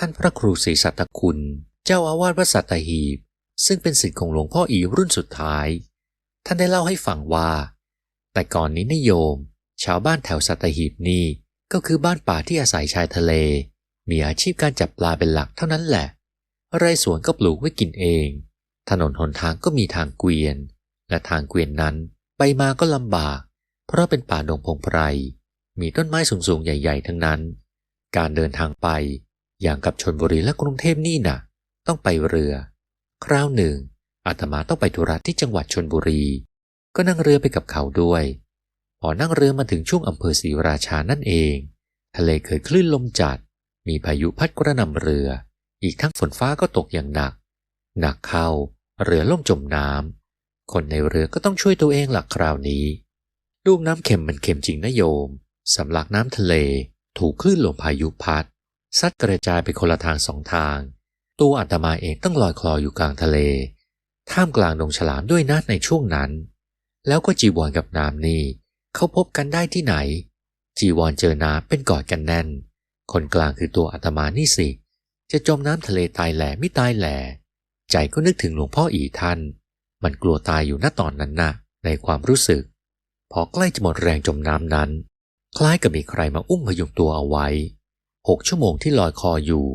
ท่านพระครูศรีสัตคุณ เจ้าอาวาสวัดสัตหีบ ซึ่งเป็นศิษย์ของหลวงพ่ออีรุ่นสุดท้าย ท่านได้เล่าให้ฟังว่า แต่ก่อนนี้นิยม ชาวบ้านแถวสัตหีบนี่ก็คือบ้านป่าที่อาศัยชายทะเล มีอาชีพการจับปลาเป็นหลักเท่านั้นแหละไร่สวนก็ปลูกไว้กินเอง ถนนหนทางก็มีทางเกวียน และทางเกวียนนั้นไปมาก็ลำบาก เพราะเป็นป่าดงพงไพร มีต้นไม้สูงๆ ใหญ่ ๆ ทั้งนั้น การเดินทางไป อย่างกับชนบุรีและกรุงเทพนี่น่ะ ต้องไปเรือ คราวหนึ่งอาตมาต้องไปธุระที่จังหวัดชนบุรี ก็นั่งเรือไปกับเขาด้วย พอนั่งเรือมาถึงช่วงอำเภอศรีราชานั่นเอง ทะเลเคยคลื่นลมจัด มีพายุพัดกระหน่ำเรือ อีกทั้งฝนฟ้าก็ตกอย่างหนัก หนักเข้า เรือล่มจมน้ำ คนในเรือก็ต้องช่วยตัวเองหลักคราวนี้ ลูกน้ำเค็มมันเค็มจริงนะโยม สำลักน้ำทะเล ถูกคลื่นลมพายุพัด ซัดกระจายไปคนละทางสองทาง ตัวอาตมาเองต้องลอยคลออยู่กลางทะเล ท่ามกลางดงฉลามด้วยนะในช่วงนั้น แล้วก็จีวรกับน้ำนี่เขาพบกันได้ที่ไหน จีวรเจอน้ำเป็นกอดกันแน่น คนกลางคือตัวอาตมานี่สิ จะจมน้ำทะเลตายแหล่ไม่ตายแหล่ใจก็นึกถึงหลวงพ่ออีท่าน มันกลัวตายอยู่ณตอนนั้นนะในความรู้สึก พอใกล้จะหมดแรงจมน้ำนั้น คล้ายกับมีใครมาอุ้มพยุงตัวเอาไว้ หกชั่วโมงที่ลอยคออยู่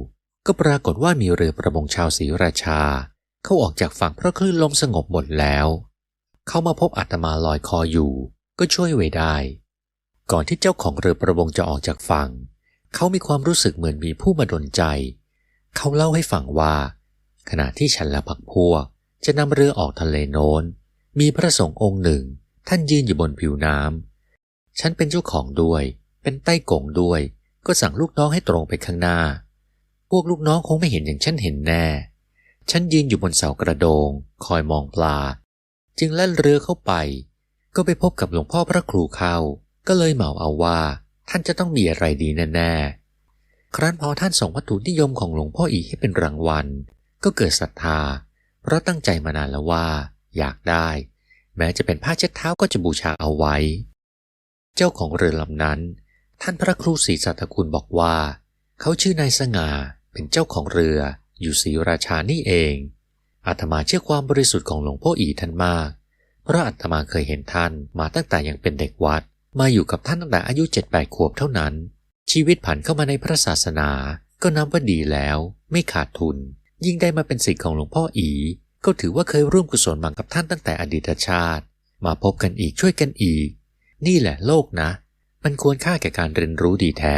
ก็ปรากฏว่ามีเรือประมงชาวศรีราชา เข้าออกจากฝั่งเพราะคลื่นลมสงบหมดแล้ว เขามาพบอาตมาลอยคออยู่ ก็ช่วยไว้ได้ ก่อนที่เจ้าของเรือประมงจะออกจากฝั่ง เขามีความรู้สึกเหมือนมีผู้มาดลใจ เขาเล่าให้ฟังว่า ขณะที่ฉันและพักพวก จะนำเรือออกทะเลโน้น มีพระสงฆ์องค์หนึ่ง ท่านยืนอยู่บนผิวน้ำฉันเป็นเจ้าของด้วย เป็นใต้กงด้วย ก็สั่งลูกน้องให้ตรงไปข้างหน้า พวกลูกน้องคงไม่เห็นอย่างฉันเห็นแน่ ฉันยืนอยู่บนเสากระโดง คอยมองปลา จึงแล่นเรือเข้าไป ก็ไปพบกับหลวงพ่อพระครูเข้าก็เลยเหมาเอาว่า ท่านจะต้องมีอะไรดีแน่ๆ ครั้นพอท่านส่งวัตถุนิยมของหลวงพ่ออีกให้เป็นรางวัล ก็เกิดศรัทธา เพราะตั้งใจมานานแล้วว่า อยากได้ แม้จะเป็นผ้าเช็ดเท้าก็จะบูชาเอาไว้ เจ้าของเรือลำนั้น ท่านพระครูศรีสัตคุณบอกว่า เขาชื่อนายสง่าเป็นเจ้าของเรืออยู่ศรีราชานี่เอง อาตมาเชื่อความบริสุทธิ์ของหลวงพ่ออีท่านมาก เพราะอาตมาเคยเห็นท่านมาตั้งแต่ยังเป็นเด็กวัด มาอยู่กับท่านตั้งแต่อายุเจ็ดแปดขวบเท่านั้น ชีวิตผันเข้ามาในพระศาสนา ก็นับว่าดีแล้ว ไม่ขาดทุน ยิ่งได้มาเป็นศิษย์ของหลวงพ่ออี ก็ถือว่าเคยร่วมกุศลมากับท่านตั้งแต่อดีตชาติ มาพบกันอีกช่วยกันอีก นี่แหละโลกนะ มันควรค่าแก่การเรียนรู้ดีแท้